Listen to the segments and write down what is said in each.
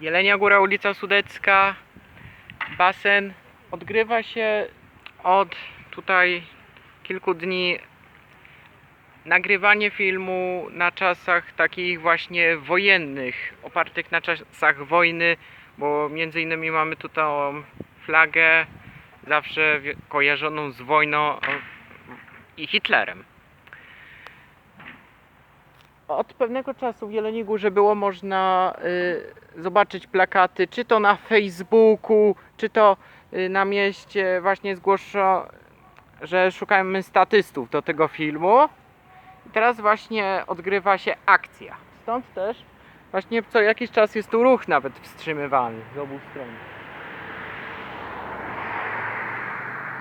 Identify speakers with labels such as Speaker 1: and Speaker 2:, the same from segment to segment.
Speaker 1: Jelenia Góra, ulica Sudecka, basen. Odgrywa się od tutaj kilku dni nagrywanie filmu na czasach takich właśnie wojennych, opartych na czasach wojny, bo między innymi mamy tutaj flagę zawsze kojarzoną z wojną i Hitlerem. Od pewnego czasu w Jeleniej Górze było można y, zobaczyć plakaty, czy to na Facebooku, czy to y, na mieście właśnie zgłoszono, że szukamy statystów do tego filmu. I teraz właśnie odgrywa się akcja. Stąd też właśnie co jakiś czas jest tu ruch nawet wstrzymywany z obu stron.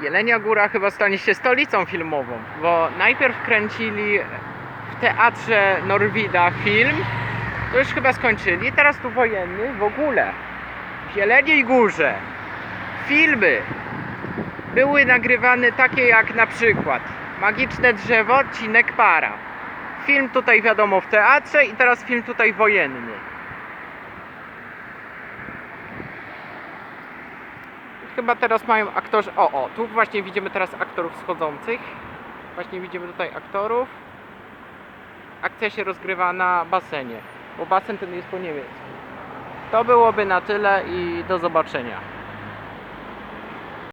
Speaker 1: Jelenia Góra chyba stanie się stolicą filmową, bo najpierw kręcili w teatrze Norwida film, to już chyba skończyli, teraz tu wojenny w ogóle. W Jeleniej Górze filmy były nagrywane takie jak na przykład Magiczne drzewo, odcinek para. Film tutaj wiadomo w teatrze i teraz film tutaj wojenny. Chyba teraz mają aktorzy. O, o, tu właśnie widzimy teraz aktorów schodzących. Właśnie widzimy tutaj aktorów. Akcja się rozgrywa na basenie, bo basen ten jest po niemiecku. To byłoby na tyle i do zobaczenia.